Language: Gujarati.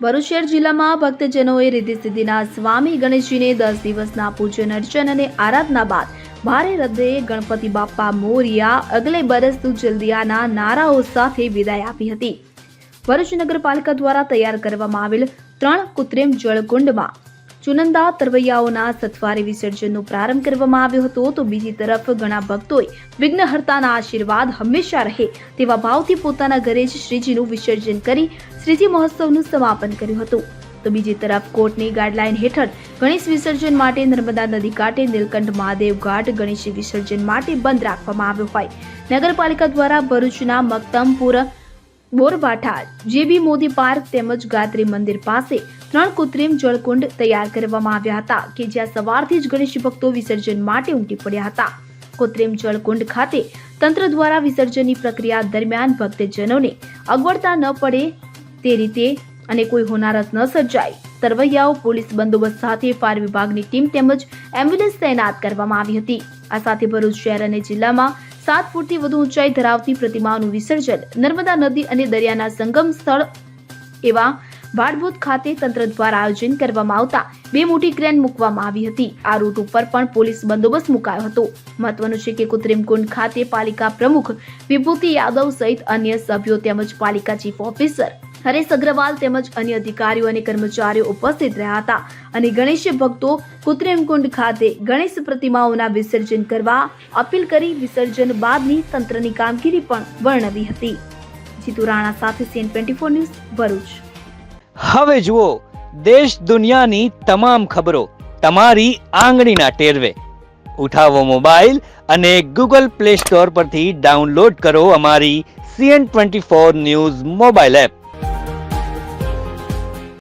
ભરૂચ શહેર જિલ્લામાં ભક્તજનોએ રીતિ સિદ્ધિના સ્વામી ગણેશજીને દસ દિવસના પૂજન અર્ચન અને આરાધના બાદ ભારે હૃદયે ગણપતિ બાપ્પા મોરિયા અગલે બરસ તું જલ્દીયાના નારાઓ સાથે વિદાય આપી હતી. ભરૂચ નગરપાલિકા દ્વારા તૈયાર કરવામાં આવેલ ત્રણ કૃત્રિમ જળકુંડમાં ચુનંદા તરવૈયાઓના સથવારે વિસર્જનનો પ્રારંભ કરવામાં આવ્યો હતો. તો બીજી તરફ ઘણા ભક્તોએ વિઘ્નહર્તાના આશીર્વાદ હંમેશા રહે તેવા ભાવથી પોતાના ઘરે જ શ્રીજીનું વિસર્જન કરી શ્રીજી મહોત્સવનું સમાપન કર્યું હતું. તો બીજી તરફ કોર્ટની ગાઈડલાઈન હેઠળ ગણેશ વિસર્જન માટે નર્મદા નદી કાંઠે નીલકંઠ મહાદેવ ઘાટ ગણેશ વિસર્જન માટે બંધ રાખવામાં આવ્યો હોય. નગરપાલિકા દ્વારા ભરૂચના મક્તમપુર બોરબાઠા જેબી મોદી પાર્ક તેમજ ગાત્રી મંદિર પાસે ત્રણ કૃત્રિમ જળકુંડ તૈયાર કરવામાં આવ્યા હતા કે જ્યાં સવારથી જ ગણેશ ભક્તો વિસર્જન માટે ઉમટી પડ્યા હતા. કૃત્રિમ જળકુંડ ખાતે તંત્ર દ્વારા વિસર્જનની પ્રક્રિયા દરમિયાન ભક્તજનોને અગવડતા ન પડે તે રીતે અને કોઈ હોનારત ન સર્જાય. તરવૈયાઓ, પોલીસ બંદોબસ્ત સાથે ફાયર વિભાગની ટીમ તેમજ એમ્બ્યુલન્સ તૈનાત કરવામાં આવી હતી. આ સાથે ભરૂચ શહેર અને જિલ્લામાં સાત ફૂટથી વધુ ઊંચાઈ ધરાવતી પ્રતિમાઓનું વિસર્જન નર્મદા નદી અને દરિયાના સંગમ સ્થળ એવા ભાડભૂત ખાતે તંત્ર દ્વારા આયોજન કરવામાં આવતા બે મોટી ક્રેન મૂકવામાં આવી હતી. આ રૂટ ઉપર પણ પોલીસ બંદોબસ્ત મુકાયો હતો. મહત્વનું છે કે કૃત્રિમ કુંડ ખાતે પાલિકા પ્રમુખ વિભૂતિ યાદવ સહિત અન્ય સભ્યો તેમજ પાલિકા ચીફ ઓફિસર હરેશ અગ્રવાલ તેમજ અન્ય અધિકારીઓ અને કર્મચારીઓ ઉપસ્થિત રહ્યા હતા અને ગણેશ ભક્તો કૃત્રિમ કુંડ ખાતે ગણેશ પ્રતિમાઓના વિસર્જન કરવા અપીલ કરી વિસર્જન બાદની તંત્રની કામગીરી પણ વર્ણવી હતી. જીતુ રાણા સાથે CN twenty four news Bharuch. હવે જુઓ, દેશ દુનિયાની તમામ ખબરો તમારી આંગળીના ટેરવે. ઉઠાવો મોબાઈલ અને ગૂગલ પ્લે સ્ટોર પરથી ડાઉનલોડ કરો અમારી CN twenty four news mobile app.